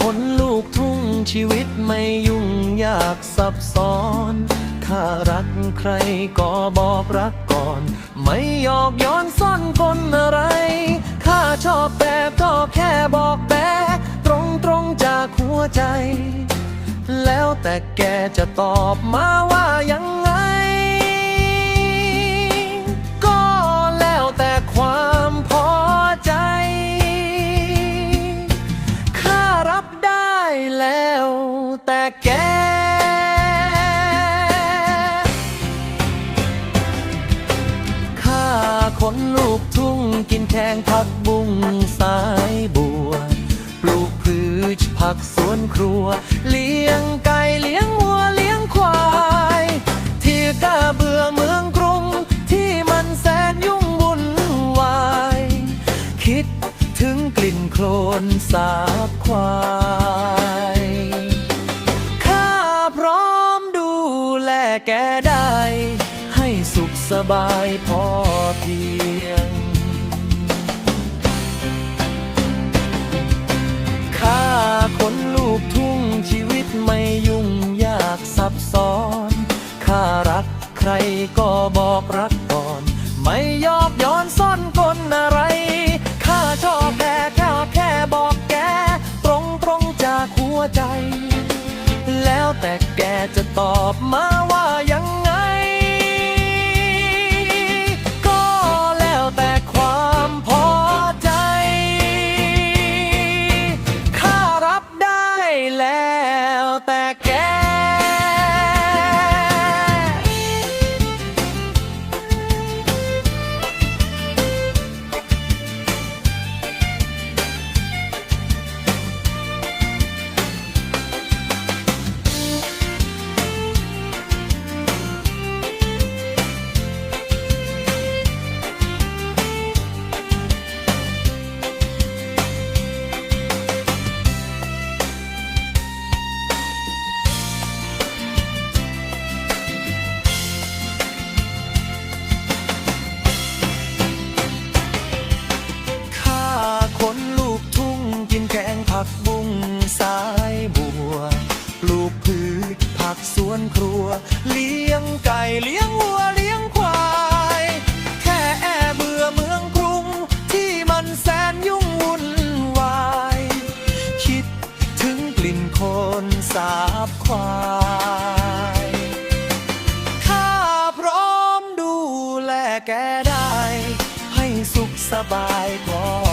คนลูกทุ่งชีวิตไม่ยุ่งยากซับซ้อน ถ้ารักใครก็บอกรักก่อน ไม่หยอกย้อนซ่อนกลอะไร ข้าชอบแบบก็แค่บอกแบบตรงตรงจากหัวใจ แล้วแต่แกจะตอบมาว่ายัง คนลูกทุ่งกินแทงผักบุ้งสายบัว ปลูกพืชผักสวนครัว เลี้ยงไก่เลี้ยงวัวเลี้ยงควาย ที่กล้าเบื่อเมืองกรุง ที่มันแสนยุ่งวุ่นวาย คิดถึงกลิ่นโคลนสาบควายข้าพร้อมดูแลแกได้ สบายพอเพียง ข้าคนลูกทุ่งชีวิตไม่ยุ่งยากซับซ้อน ข้ารักใครก็บอกรักก่อน ไม่ยอบย้อนซ่อนกลอะไร สาบควายข้าพร้อมดูแลแกได้ ให้สุขสบายพอ